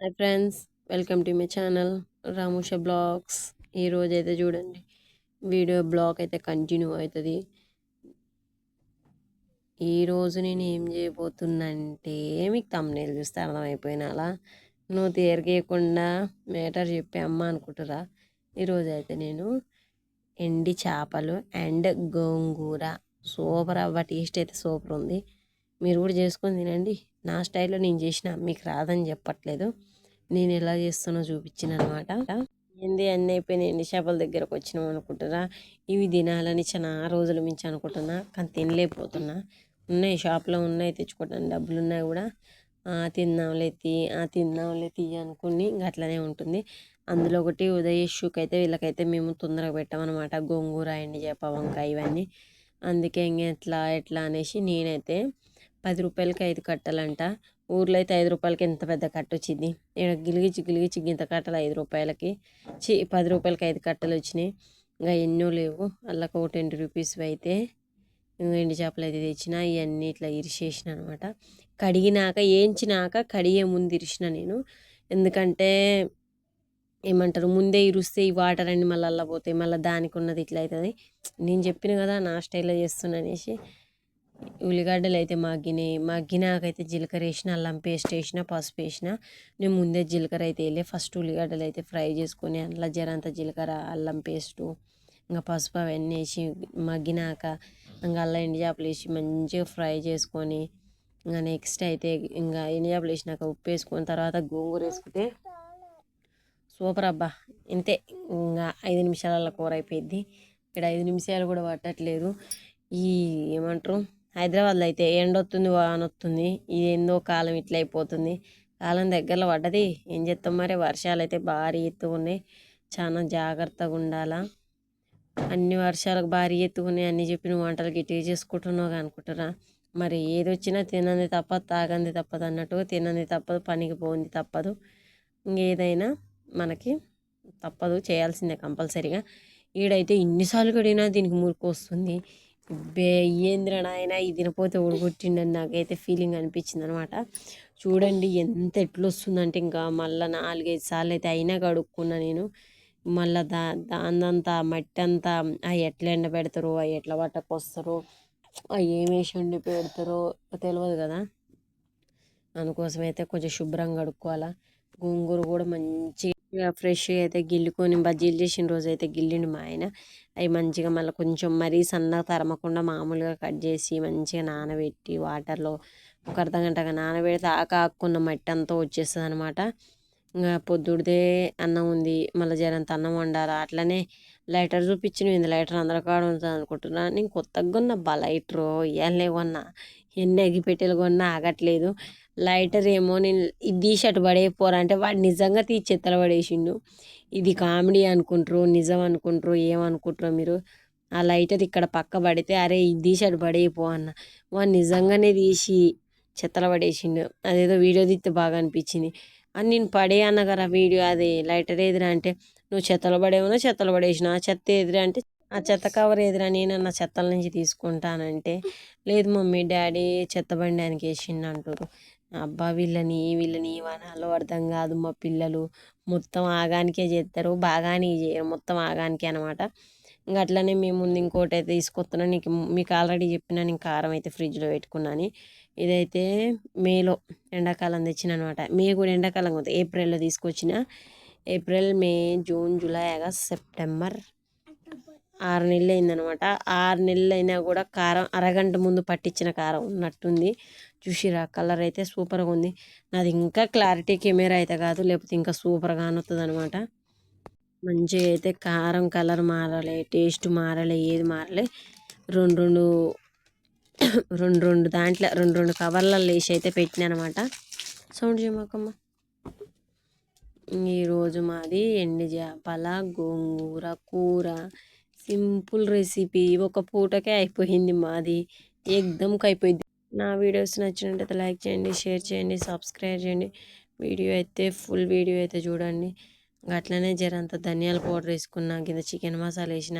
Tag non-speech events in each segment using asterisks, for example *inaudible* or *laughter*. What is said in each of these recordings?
Hi friends welcome to my channel Ramusha vlogs ఈరోజు అయితే చూడండి వీడియో బ్లాగ్ అయితే కంటిన్యూ అవుతుంది. ఈరోజు నేను ఏం చేయబోతున్నంటే మీకు తమ్నేలు చూస్తే అర్థమైపోయిన అలా? నువ్వు తీరగేయకుండా మేటర్ చెప్పి అమ్మ అనుకుంటురా? ఈరోజు అయితే నేను ఎండి చేపలు అండ్ గోంగూర. సూపర్ అవ్వ టేస్ట్ అయితే సూపర్ ఉంది. మీరు కూడా చేసుకొని తినండి. నా స్టైల్లో నేను చేసిన మీకు రాదని చెప్పట్లేదు. నేను ఎలా చేస్తానో చూపించిన అనమాట ఏంది అన్నీ అయిపోయినాయండి చేపల దగ్గరకు వచ్చినాం అనుకుంటున్నా ఇవి తినాలని చాలా రోజుల మించి అనుకుంటున్నా. కానీ తినలేకపోతున్నా. ఉన్నాయి షాప్లో ఉన్నాయి తెచ్చుకోవడానికి డబ్బులు ఉన్నాయి కూడా. తిందాంలే తీ ఆ, తిందాంలే తీ అనుకుని ఇంకా అట్లనే ఉంటుంది. అందులో ఒకటి ఉదయేషుకి అయితే వీళ్ళకైతే మేము తొందరగా పెట్టామన్నమాట గోంగూర ఎండి చేప వంకాయ ఇవన్నీ. అందుకే ఇంక ఎట్లా ఎట్లా అనేసి నేనైతే పది రూపాయలకి ఐదు కట్టలంట. ఊర్లో అయితే ఐదు రూపాయలకి ఎంత పెద్ద కట్ట వచ్చింది. ఇక్కడ గిలిగిచ్చి గిలిగిచ్చి గింత కట్టలు ఐదు రూపాయలకి. చి పది రూపాయలకి ఐదు కట్టలు వచ్చినాయి. ఇంకా ఎన్నో లేవు. అల్లకు ఒక టెన్ రూపీస్ అయితే ఇంకా ఎండి చేపలు అయితే తెచ్చిన ఇవన్నీ ఇట్లా ఇరిసేసిన అనమాట కడిగినాక ఏంచినాక కడిగే ముందు ఇరిసిన నేను. ఎందుకంటే ఏమంటారు ముందే ఇరుస్తే ఈ వాటర్ అన్ని మళ్ళీ అల్లబోతాయి. మళ్ళీ దానికి ఉన్నది ఇట్లా అవుతుంది నేను చెప్పిన కదా నా స్టైల్లో చేస్తున్నా అనేసి. ఉల్లిగడ్డలు అయితే మగ్గినాయి మగ్గినాకైతే జీలకర్ర వేసిన అల్లం పేస్ట్ వేసిన పసుపు వేసిన నేను ముందే జీలకర్ర అయితే వెళ్ళి ఫస్ట్ ఉల్లిగడ్డలు అయితే ఫ్రై చేసుకొని అందులో జరంత జీలకర్ర అల్లం పేస్టు ఇంకా పసుపు అవన్నీ వేసి మగ్గినాక ఇంకా అల్లం ఎండి చేపలు వేసి మంచిగా ఫ్రై చేసుకొని ఇంకా నెక్స్ట్ అయితే ఇంకా ఎండి చేపలు వేసినాక ఉప్పు వేసుకొని తర్వాత గోంగూర వేసుకుంటే సూపర్ అబ్బా. ఇంతే ఇంకా ఐదు నిమిషాలలో కూర అయిపోయింది ఇక్కడ ఐదు నిమిషాలు కూడా పట్టట్లేదు. ఈ ఏమంటారు? హైదరాబాద్లో అయితే ఎండొస్తుంది వానొస్తుంది వాన వస్తుంది ఇది ఏందో కాలం ఇట్లా అయిపోతుంది. కాలం దగ్గరలో పడ్డది. ఏం చేస్తాం మరి? వర్షాలు అయితే భారీ ఎత్తు ఉన్నాయి. చాలా జాగ్రత్తగా ఉండాలా. అన్ని వర్షాలకు భారీ ఎత్తుకున్నాయి అన్ని చెప్పిన వంటలు గిట్టిగా చేసుకుంటున్నావు అనుకుంటారా? మరి ఏది వచ్చినా తినంది తప్పదు తాగంది తప్పదు అన్నట్టు తినంది తప్పదు పనికి పోయింది తప్పదు. ఇంకేదైనా మనకి తప్పదు. చేయాల్సిందే కంపల్సరీగా. ఈడైతే ఎన్నిసార్లు కడిగినా దీనికి మురికి వస్తుంది. బే ఏంద్ర నాయన ఈ తినపోతే ఉడగొట్టిండని నాకైతే ఫీలింగ్ అనిపించింది అనమాట చూడండి ఎంత ఎట్లా వస్తుందంటే ఇంకా మళ్ళీ నాలుగైదు సార్లు అయితే అయినా కడుక్కున్నా నేను. మళ్ళీ దా దాందంతా మట్టి అంతా అవి ఎట్లా ఎండ పెడతారు అవి ఎట్లా వస్తారు అవి ఏమేసి ఉండి వండి పెడతారో తెలియదు కదా. అందుకోసమైతే కొంచెం శుభ్రంగా కడుక్కోవాలా. గోంగూర కూడా మంచిగా ఫ్రెష్గా అయితే గిల్లుకొని బజ్జీలు చేసిన రోజు అయితే గిల్లిండు మా ఆయన. అవి మంచిగా మళ్ళీ కొంచెం మరీ సన్నగా తరమకుండా మామూలుగా కట్ చేసి మంచిగా నానబెట్టి వాటర్లో ఒక అర్ధ గంటగా నానబెడితే ఆక మట్టి అంతా వచ్చేస్తుంది అనమాట ఇంకా పొద్దుడిదే అన్నం ఉంది మళ్ళీ జరంత అన్నం వండాలి అట్లనే లైటర్ చూపించిన లైటర్ అందరి కాడ ఉంటుంది అనుకుంటున్నా. నేను కొత్తగా కొన్నా బా లైటరు ఇవాళనే కొన్నా. ఎన్ని అగ్గిపెట్టెలు కొన్నా ఆగట్లేదు. లైటర్ ఏమో నేను ఇది తీసి అటు పడేయపోరా అంటే వాడు నిజంగా తీసి చెత్తలు పడేసిండు. ఇది కామెడీ అనుకుంటారు నిజం అనుకుంటారు ఏమనుకుంటారో మీరు? ఆ లైటర్ ఇక్కడ పక్క పడితే అరే ఇది తీసి అటు పడేయపో అన్న. వాడు నిజంగానే తీసి చెత్తలు పడేసిండు. అదేదో వీడియో తీస్తే బాగా అనిపించింది. అని నేను పడే అన్న కదా వీడియో అది లైటర్ ఎదురా అంటే నువ్వు చెత్తలు పడేమన్నా చెత్తలు పడేసిన ఆ చెత్త ఎదురా అంటే ఆ చెత్త కవర్ ఎదురా నా చెత్తల నుంచి తీసుకుంటానంటే లేదు మమ్మీ డాడీ చెత్త బండానికి వేసిండు అంటారు అబ్బా వీళ్ళని వీళ్ళని ఏమనాలో అర్థం కాదు మా పిల్లలు. మొత్తం ఆగానికే చేస్తారు. బాగానే చేయరు మొత్తం ఆగానికే అనమాట ఇంకా అట్లనే మేము ముందు ఇంకోటి అయితే తీసుకొస్తున్నాను నీకు మీకు ఆల్రెడీ చెప్పిన నేను కారం అయితే ఫ్రిడ్జ్లో పెట్టుకున్నాను ఇదైతే మేలో ఎండాకాలం తెచ్చిన అనమాట మే కూడా ఎండాకాలం కదా ఏప్రిల్లో తీసుకొచ్చిన. April May June July August September. ఆరు నెలలు అయిందనమాట ఆరు నెలలు అయినా కూడా కారం అరగంట ముందు పట్టించిన కారం ఉన్నట్టుంది. చూసిరా కలర్ అయితే సూపర్గా ఉంది. నాది ఇంకా క్లారిటీ కెమెరా అయితే కాదు లేకపోతే ఇంకా సూపర్గా అనుతుంది అనమాట మంచిగా అయితే కారం కలర్ మారలే టేస్ట్ మారలే ఏది మారలే. రెండు రెండు *coughs* రెండు రెండు దాంట్లో రెండు రెండు కవర్లలో వేసి అయితే పెట్టినా అనమాట సౌండ్ చేయమాకమ్మ ఈరోజు మాది ఎండి చేపల గోంగూర కూర సింపుల్ రెసిపీ ఒక పూటకే అయిపోయింది మాది. ఎగ్దమ్కి అయిపోయింది నా వీడియోస్ నచ్చినట్టయితే లైక్ చేయండి షేర్ చేయండి సబ్స్క్రైబ్ చేయండి. వీడియో అయితే ఫుల్ వీడియో అయితే చూడండి. అట్లనే జరంత ధనియాల పౌడర్ వేసుకున్నా కింద చికెన్ మసాలా వేసిన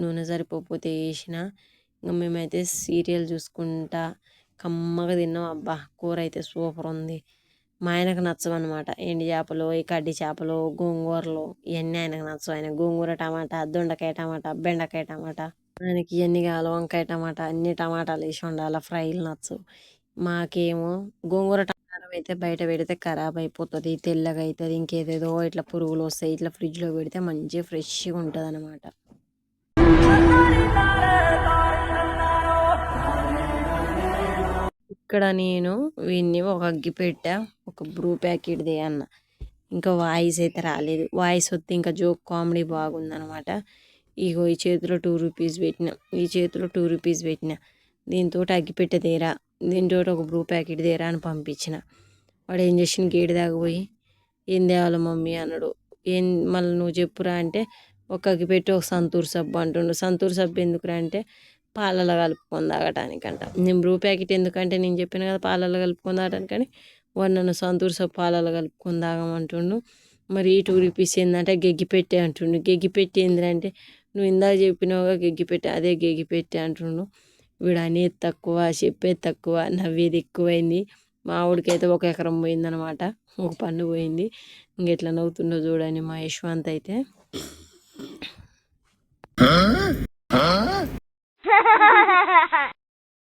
నూనె సరిపోతే వేసిన ఇంకా మేమైతే సీరియల్ చూసుకుంటా కమ్మగా తిన్నాం. అబ్బా కూర అయితే సూపర్ ఉంది. మా ఆయనకు నచ్చవన్నమాట. ఎండి చేపలు ఈ కడ్డి చేపలు గోంగూరలు ఇవన్నీ ఆయనకు నచ్చవు. ఆయన గోంగూర టమాటా దొండకాయ టమాటా బెండకాయ టమాటా ఆయనకి ఇవన్నీ కావాలి. వంకాయ టమాటా అన్ని టమాటాలు వేసి ఉండాలి ఫ్రైలు నచ్చవు. మాకేమో గోంగూర టమాటా అయితే బయట పెడితే ఖరాబ్ అయిపోతుంది తెల్లగా అవుతుంది ఇంకేదేదో ఇట్లా పురుగులు వస్తాయి ఇట్లా ఫ్రిడ్జ్లో పెడితే మంచిగా ఫ్రెష్గా ఉంటుంది అనమాట ఇక్కడ నేను వీడిని ఒక అగ్గి పెట్టా ఒక బ్రూ ప్యాకెట్ అన్న. ఇంకా వాయిస్ అయితే రాలేదు. వాయిస్ వస్తే ఇంకా జోక్ కామెడీ బాగుందనమాట ఇగో ఈ చేతిలో టూ రూపీస్ పెట్టిన ఈ చేతిలో టూ రూపీస్ పెట్టిన. దీంతో అగ్గిపెట్టె తేరా దీంతో ఒక బ్రూ ప్యాకెట్ దేరా అని పంపించిన. వాడు ఏం చేసిన గేడి దాకపోయి ఏం తేవాలి మమ్మీ అన్నాడు. ఏం మళ్ళీ నువ్వు చెప్పురా అంటే ఒక అగ్గిపెట్టి ఒక సంతూర్ సబ్బు అంటుండు. సంతూర్ సబ్బు ఎందుకురా అంటే పాలలో కలుపుకొని తాగటానికంట. నేను బ్రూ ప్యాకెట్ ఎందుకంటే నేను చెప్పిన కదా పాలలో కలుపుకొని తాగటానికని వాడు నన్ను సంతూర్ సబ్బు పాలలో కలుపుకొని తాగమంటుండు. మరి ఈ టూ రూపీస్ ఏంటంటే గెగ్గిపెట్టే అంటుండు. గెగ్గిపెట్టి ఏంటంటే నువ్వు ఇందాక చెప్పినావుగా గెగ్గిపెట్టి అదే గెగ్గిపెట్టి అంటుండు. వీడు అనేది తక్కువ చెప్పేది తక్కువ నవ్వేది ఎక్కువైంది. మా ఆవిడకైతే ఒక ఎకరం పోయిందనమాట. ఒక పన్ను పోయింది. ఇంకెట్లా నవ్వుతుండో చూడండి మా యశ్వంత్ అయితే.